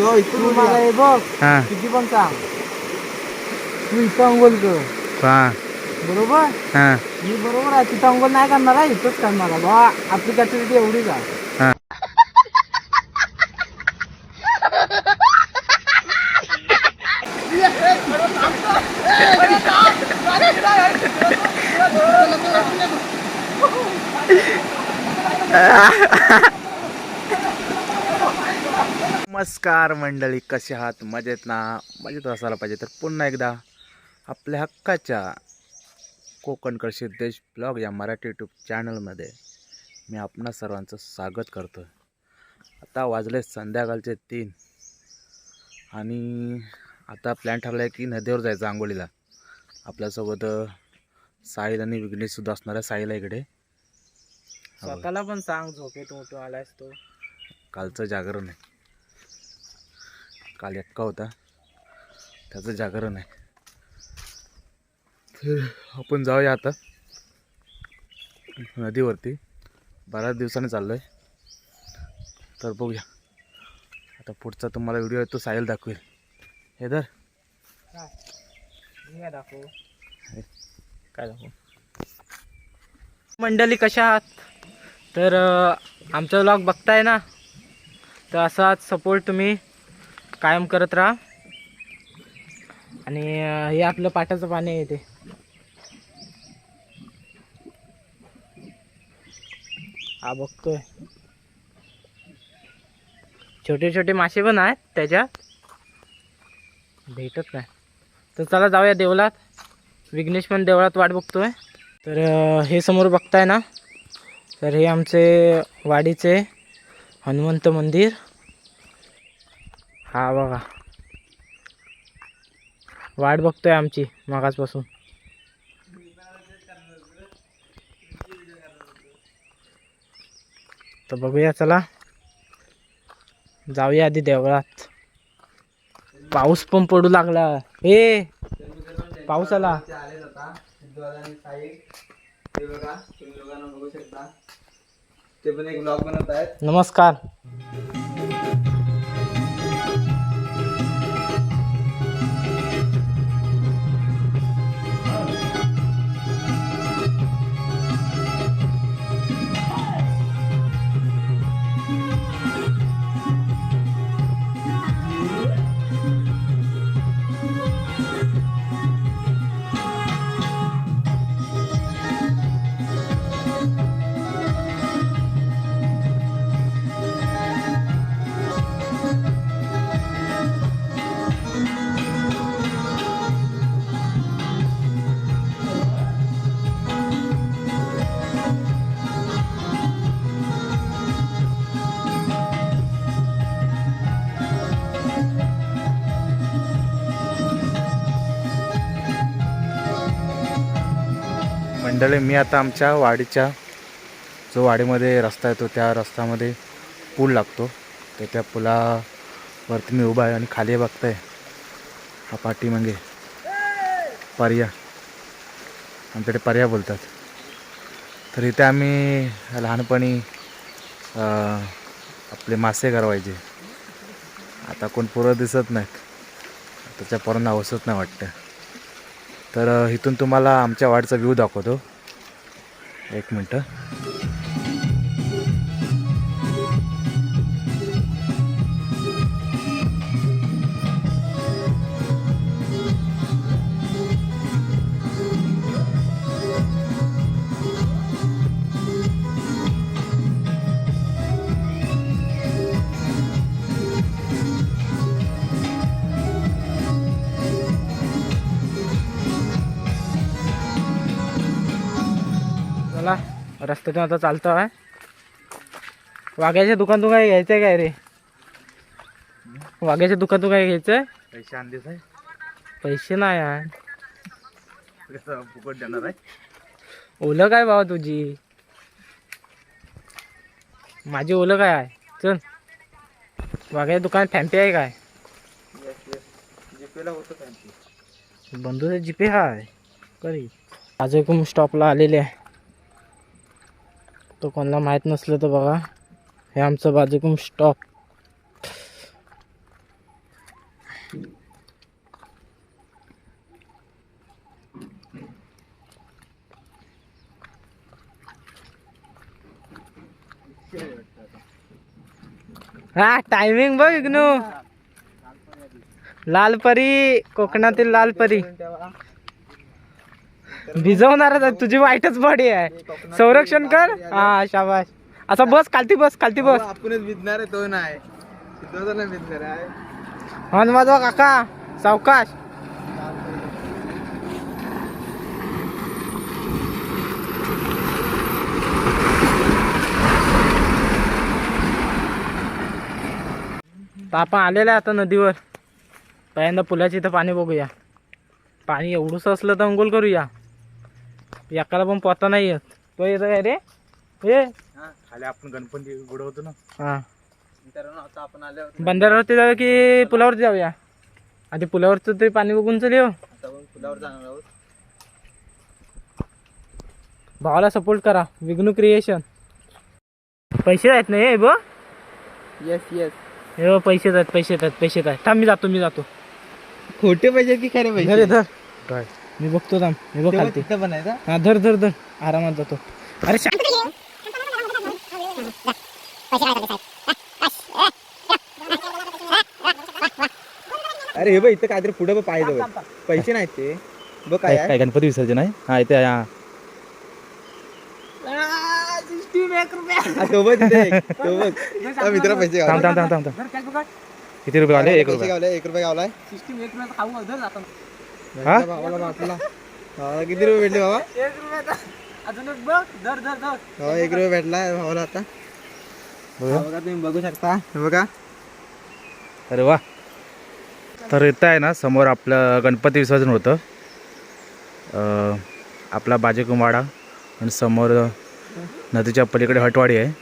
तो इकडून मला हे बघ. हा. किती पण सांग. तू इथं अंघोल कर. हा. बरोबर? हा. मी बरोबर आहे. तिथं अंघोल नाही करणार आहे इथंच करणार आहे. बा आपली कॅपॅसिटी एवढीच आहे हा नमस्कार मंडळी कसे आहात? मजेत ना? मजेत असायला पाहिजे तर पुन्हा एकदा आपल्या हक्काच्या कोकणकर सिद्धेश ब्लॉग या मराठी यूट्यूब चॅनलमध्ये मी आपणा सर्वांचं स्वागत करतो आता वाजले संध्याकाळचे तीन आणि आता प्लॅन ठरला आहे की नदीवर जायचं आंघोळीला. आपल्यासोबत साहिल आणि विघ्नेशसुद्धा असणार आहे साहिल इकडे. हा. स्वतःला पण सांग झोपेत मोठो आलायस तो. कालचं जागरण आहे. काल एक्का होता. त्याचं जागरण आहे. तर आपण जाऊया आता. नदीवरती. बऱ्याच दिवसाने चाललो आहे तर बघूया. आता पुढचा तुम्हाला व्हिडिओ आहे तो साईल दाखवेल. हे तर काय? दाखवू. काय दाखवू? मंडळी कशा आहात? तर आमचा व्लॉग बघताय ना? तर असाच सपोर्ट तुम्ही कायम करत राहा. आणि हे आपलं पाटाचं पाणी आहे ते. हा बघतोय. छोटे छोटे मासे पण आहेत त्याच्यात. भेटत नाही. तर चला जाऊया देवळात. विघ्नेश पण देवळात वाट बघतोय. तर हे समोर बघताय ना? तर हे आमचे वाडीचे हनुमंत मंदिर. हा बघा. वाट बघतोय आमची मागासपासून. तर बघूया चला. जाऊया आधी देवळात. पाऊस पण पडू लागला. हे पाऊस आला ते पण एक ब्लॉग बनवत आहेत. नमस्कार. मंडळी मी आता आमच्या वाडीच्या जो वाडीमध्ये रस्ता येतो त्या रस्त्यामध्ये पूल लागतो. तर त्या पुलावरती मी उभा आहे आणि खाली बघताय. हा पाठी म्हणजे पर्या. आमच्याकडे पर्या बोलतात. तर इथे आम्ही लहानपणी आपले मासे करवायचे. आता कोण पोरं दिसत नाहीत. त्याच्या पोरांना हवसत नाही वाटतं. तर इथून तुम्हाला आमच्या वाडचा व्ह्यू दाखवतो. एक मिनटं. रस्त्यातून आता चालतो आहे वाघ्याच्या दुकानातून काय घ्यायचंय काय रे? वाघ्याच्या दुकानातून काय घ्यायचंय? पैसे आणलेच आहे? पैसे नाही आहे कसं फुकट देणार आहे? ओलं काय भावा तुझी? माझी ओलं काय आहे? चल. वाघ्याच्या दुकानात फॅम्पी आहे काय? जीपेला होतं बंधूचा जीपे हाय. करी. आजोकुम स्टॉपला आलेले आहे. तो कोणाला माहीत नसलं तर बघा. हे आमचं बाजूकुम स्टॉप हा टायमिंग बघ विघ्नू लालपरी कोकणातील लालपरी. भिजवणारच आहे तुझी वाईटच बॉडी आहे. संरक्षण कर. हा शाबाश असा बस खालती बस खालती बस. आपणच भिजणार आहे तो नाही. तो नाही भिजणार आहे. काका सावकाश. तर आपण आलेलं आहे आता नदीवर. पहिल्यांदा पुलाच्या इथं पाणी बघूया. पाणी एवढंसं असलं तर अंघोल करूया. एकाला पण पोता नाही येत. तो येतो काय रे? हे खाली आपण गणपती बुडवतो ना. हां. मित्रांनो आता आपण आल्यावर बंधाऱ्यावरती जाऊया की पुलावरती जाऊया? आधी पुलावरचं ते पाणी बघून चल येऊ आता आपण पुलावर जाणार आहोत. भावाला सपोर्ट करा. विघ्नू क्रिएशन पैसे आहेत नाही हे बघ येस येस हे बघ, पैसे आहेत पैसे आहेत पैसे आहेत. थांब मी जातो मी जातो. खोटे पैसे की खरे पैसे? धर मी बघतो थांब मी बघ खालती. तिथं पण आहे का? हा धर धर धर. आरामात जातो. अरे अरे हे बघ इथं काहीतरी पुढे बघ पाहिजे बघ. पैसे नाहीत ते. बघ काय काय गणपती विसर्जन आहे? हा इथे हा मित्रा पैसे थांब. थांब थांब थांब. किती रुपये आले? एक पैसे रुपये. गावले एक रुपये गावलाय हा? भावाला भावाला किती रुपये भेटले बाबा? एक रुपयाचा अजून एक बघ धर धर धर. हो एक रुपये भेटला भावाला आता. बघा. बघा तुम्ही बघू शकता. हे बघा. अरे वा. तर इथं आहे ना समोर आपलं गणपती विसर्जन होतं. अं, आपला बाजेकुंवाडा आणि समोर नदीच्या पलीकडे हटवाडी आहे.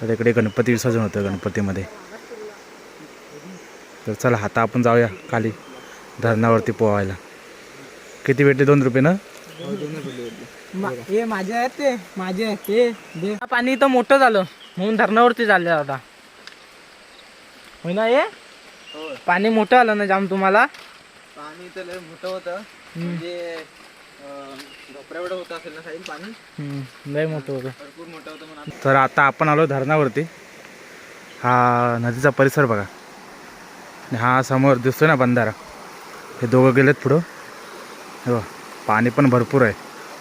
तर इकडे गणपती विसर्जन होतं गणपतीमध्ये. तर चला आता आपण जाऊया खाली. धरणावरती पोहायला. किती भेटले? दोन रुपये ना? हे माझे आहेत ते माझे आहेत ते. पाणी इथं मोठं झालं. म्हणून धरणावरती चालले आता. होय ना हे? पाणी मोठं आलं ना जाम तुम्हाला? पाणी तर लय मोठं होतं. म्हणजे झोपऱ्या एवढं होतं असेल ना साईल पाणी? हम्म, लय मोठं होतं. भरपूर मोठं होतं म्हणून तर आता आपण आलो धरणावरती. हा नदीचा परिसर बघा. हा समोर दिसतोय ना बंधारा. हे दोघं गेलेत पुढं. हे पाणी पण भरपूर आहे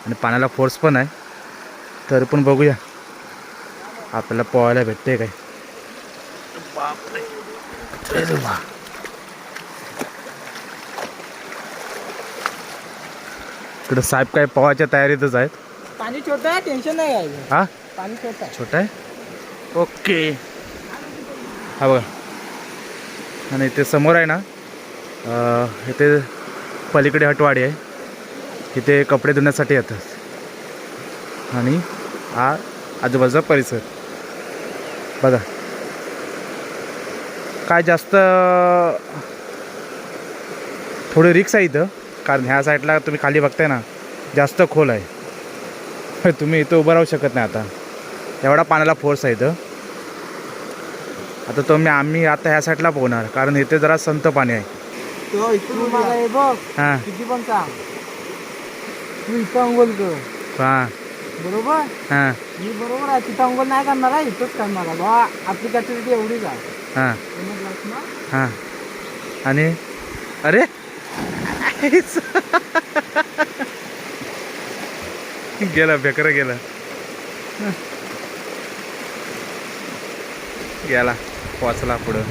आणि पाण्याला फोर्स पण आहे. तर पण बघूया. आपल्याला पोहायला भेटते काय. बापरे इकडं साहेब काय पोहायच्या तयारीतच आहेत. पाणी छोटं आहे टेन्शन नाही आहे. हा? पाणी छोटं आहे. छोटा आहे? ओके. हा बघा. आणि इथे समोर आहे ना इथे पलीकडे हटवाडी आहे. इथे कपडे धुण्यासाठी येतात. आणि हा आजूबाजूचा परिसर. बघा. काय जास्त थोडी रिक्स आहे इथं. कारण ह्या साईडला तुम्ही खाली बघताय ना जास्त खोल आहे. तुम्ही इथं उभं राहू शकत नाही आता. एवढा पाण्याला फोर्स आहे इथं. आता तुम्ही आम्ही आता ह्या साईडला पोहणार कारण इथे जरा संत पाणी आहे. तो इथून मला हे बघ. हां. किती पण सांग. तू इथं अंघोल कर. हां. बरोबर? हां. मी बरोबर आहे. तिथं अंघोल नाही करणार आहे इथंच करणार आहे. बा आपली कॅपॅसिटी एवढीच आहे हां. समजलास ना? हां. आणि? अरे! गेला बेकर गेला. गेला. वाचला पुढं.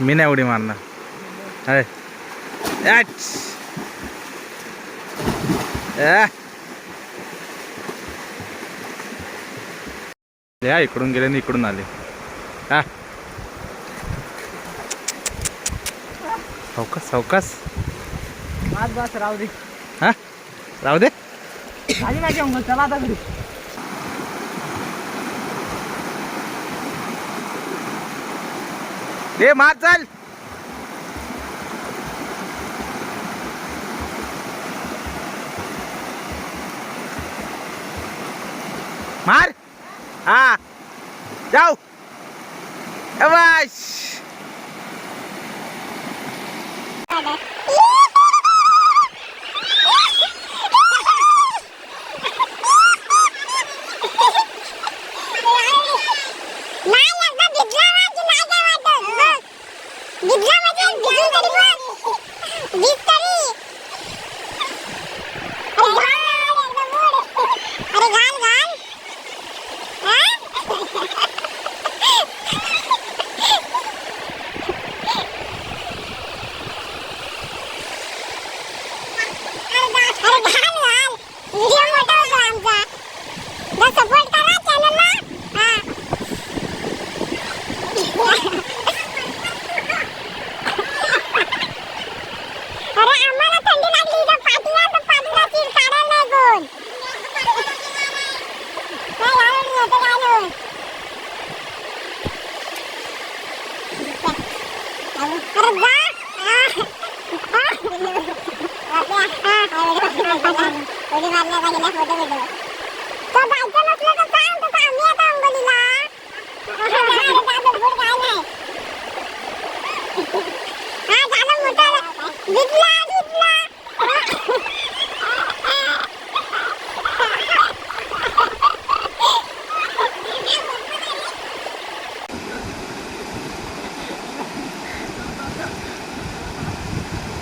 मी नाही उडी मारणार. या इकडून गेले आणि इकडून आले. हा. सावकास सावकास बस बस राहू दे. हा? राहू दे. झाली माझी अंघोल चला आता घरी. दे मार चाल. मार. हा. जाऊ. बस शाबाश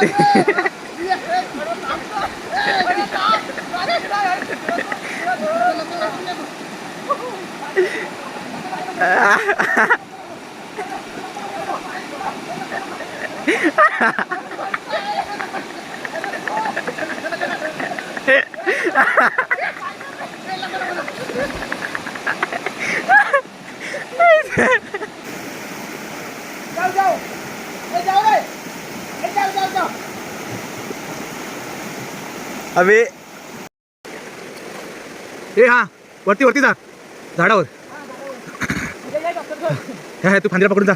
हात सोड अबे. ए हा. वरती वरती जा. झाडावर. हे, तू फांदीला पकडून जा.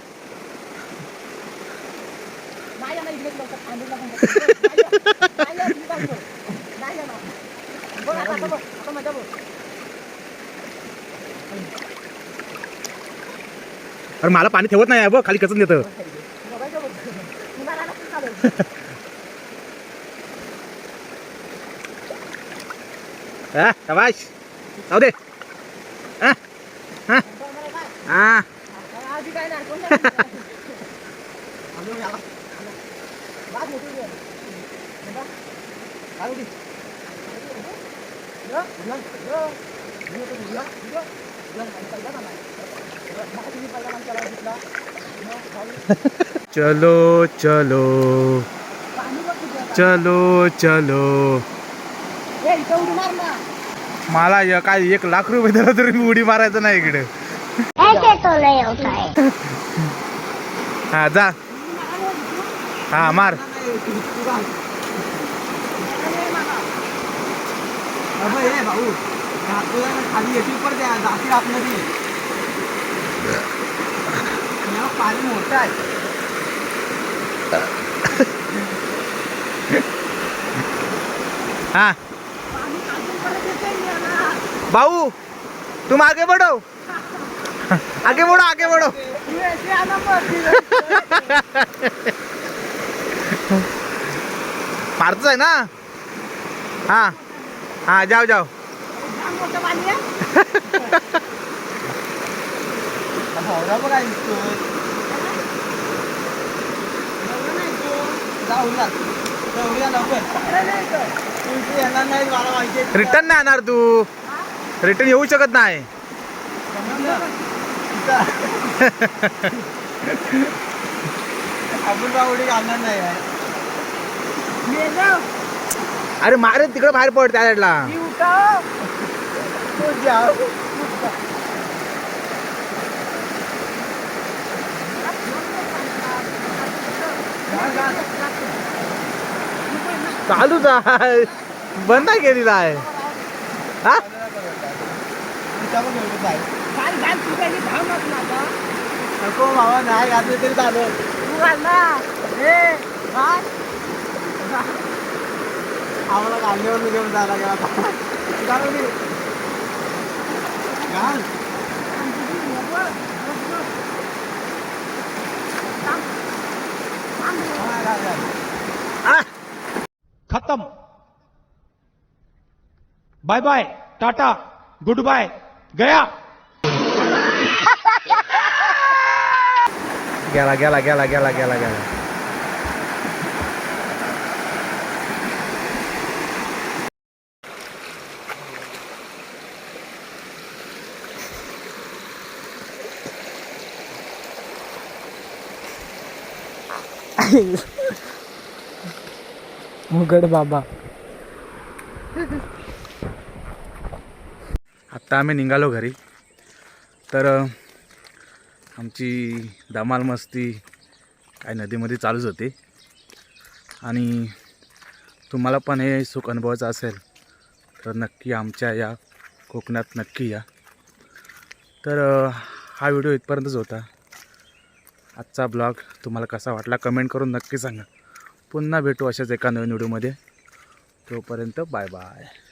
अरे मला पाणी ठेवत नाही बघ खाली कचून देतं हा शाबाश जाऊ दे. हा हा. हा. चलो चलो. चलो चलो. मला या- काय एक लाख रुपये दिला तरी मी उडी मारायचं नाही इकडे. ऐसे तो नहीं होता है. हा जा. हा मार. हा. भाऊ तुम आगे बढ़ो आगे बढ़ो आगे बढ़ो फारच आहे ना? हा हा जाओ जाओ भावरा रिटर्न नाही येणार तू. रिटर्न येऊ शकत नाही. अरे मारे तिकडे बाहेर पड त्या साईडला. तू जा. घाल, घाल. चालूच आहे. बंद आहे केलेला आहे? हा. नको नाही घातलं तरी चालेल. आम्हाला घालण्यावर घेऊन जायला गेला. घाल उडी. घाल. हा, घाल, घाल. खत्म bye bye tata good bye गया. गेला गेला गेला गेला गेला गेला. मुगड बाबा. आता आम्ही निघालो घरी. तर आमची धमाल मस्ती काय नदीमध्ये चालूच होती. आणि तुम्हाला पण हे सुख अनुभवायचं असेल तर नक्की आमच्या या कोकणात नक्की या. तर हा व्हिडिओ इथपर्यंतच होता. आजचा ब्लॉग तुम्हाला कसा वाटला कमेंट करून नक्की सांगा. पुन्हा भेटू अशाच एका नवीन व्हिडिओमध्ये. तोपर्यंत बाय बाय.